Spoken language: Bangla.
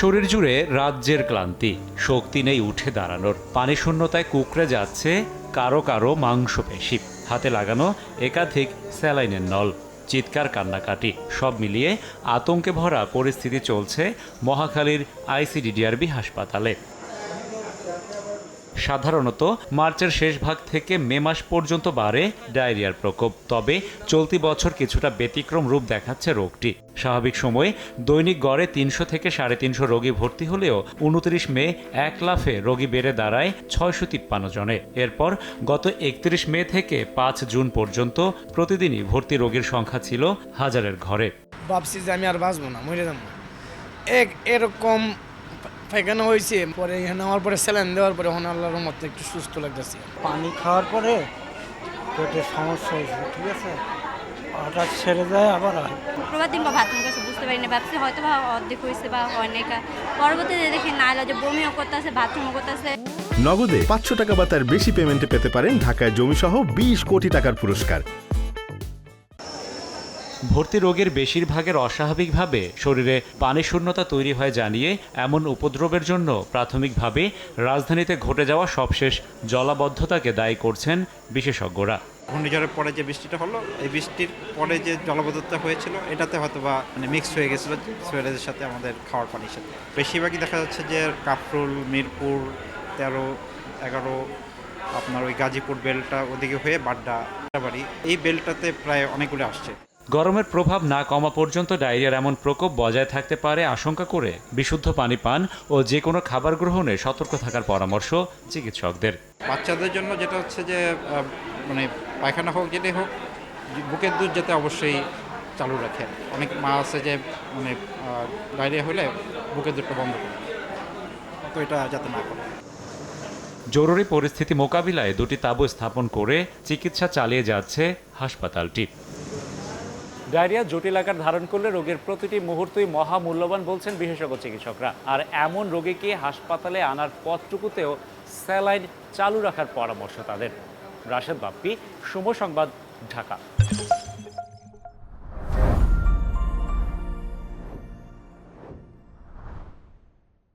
শরীর জুড়ে রাজ্যের ক্লান্তি, শক্তি নেই উঠে দাঁড়ানোর। পানি শূন্যতায় কুকড়ে যাচ্ছে কারও কারও মাংসপেশি। হাতে লাগানো একাধিক স্যালাইনের নল, চিৎকার কান্নাকাটি, সব মিলিয়ে আতঙ্কে ভরা পরিস্থিতি চলছে মহাখালীর আইসিডিডিআরবি হাসপাতালে। সাধারণত মার্চের শেষ ভাগ থেকে মে মাস পর্যন্ত বাড়ে ডায়রিয়ার প্রকোপ। তবে চলতি বছর কিছুটা ব্যতিক্রম রূপ দেখাচ্ছে রোগটি। স্বাভাবিক সময়ে দৈনিক গড়ে তিনশো থেকে সাড়ে তিনশো রোগী ভর্তি হলেও উনত্রিশ মে এক লাফে রোগী বেড়ে দাঁড়ায় ছয়শো তিপ্পান্ন জনে এরপর গত একত্রিশ মে থেকে পাঁচ জুন পর্যন্ত প্রতিদিনই ভর্তি রোগীর সংখ্যা ছিল হাজারের ঘরে। ভাবছি যে আমি আর বাঁচবো না, মরে যাব। এক, এরকম পায়খানা হয়েছে পরে এখানে আমার পরে স্যালাইন দেওয়ার পরে এখন আল্লাহর মতো একটু সুস্থ লাগতেছে। পানি খাওয়ার পরে পেটে সমস্যা হয়েছে ঠিক আছে? হঠাৎ ছেড়ে যায় আবার হয় প্রবার দিন বা বাথরুম কাছে বুঝতে পারি না ভাবছি হয়তো বা অর্ধেক হয়েছে বা অনেক পরবর্তীতে দেখি না এলো যে বমিও করতেছে বাথরুমও করতেছে। নগদে পাঁচশো টাকা বা তার বেশি পেমেন্টে পেতে পারেন ঢাকায় জমিসহ বিশ কোটি টাকার পুরস্কার। ভর্তি রোগের বেশিরভাগের অস্বাভাবিকভাবে শরীরে পানি শূন্যতা তৈরি হয় জানিয়ে এমন উপদ্রবের জন্য প্রাথমিকভাবে রাজধানীতে ঘটে যাওয়া সবশেষ জলাবদ্ধতাকে দায়ী করছেন বিশেষজ্ঞরা। ঘূর্ণিঝড়ের পরে যে বৃষ্টিটা হলো, এই বৃষ্টির পরে যে জলবদ্ধতা হয়েছিল, এটাতে হয়তো বা মানে মিক্স হয়ে গেছিল সোয়েলের সাথে আমাদের খাওয়ার পানির সাথে। বেশিরভাগই দেখা যাচ্ছে যে কাফরুল, মিরপুর, তেরো, এগারো, আপনার ওই গাজীপুর বেলটা ওদিকে হয়ে বাড্ডা বাড়ি এই বেলটাতে প্রায় অনেকগুলো আসছে। গরমের প্রভাব না কমা পর্যন্ত ডায়রিয়ার এমন প্রকোপ বজায় থাকতে পারে আশঙ্কা করে বিশুদ্ধ পানি পান ও যে কোনো খাবার গ্রহণে সতর্ক থাকার পরামর্শ চিকিৎসকদের। বাচ্চাদের জন্য যেটা হচ্ছে যে মানে পায়খানা হোক যেটাই হোক বুকের দুধ যাতে অবশ্যই চালু রাখে। অনেক মা আছে যে মানে ডায়রিয়া হলে বুকের দুধটা বন্ধ করে তো এটা যাতে না করে। জরুরি পরিস্থিতি মোকাবিলায় দুটি তাঁবু স্থাপন করে চিকিৎসা চালিয়ে যাচ্ছে হাসপাতালটি। ডায়রিয়া জটিল আকার ধারণ করলে রোগের প্রতিটি মুহূর্তই মহামূল্যবান বলছেন বিশেষজ্ঞ চিকিৎসকরা। আর এমন রোগীকে হাসপাতালে আনার পথটুকুতেও স্যালাইন চালু রাখার পরামর্শ তাদের। রাশেদ বাপ্পি, শুভ সংবাদ, ঢাকা।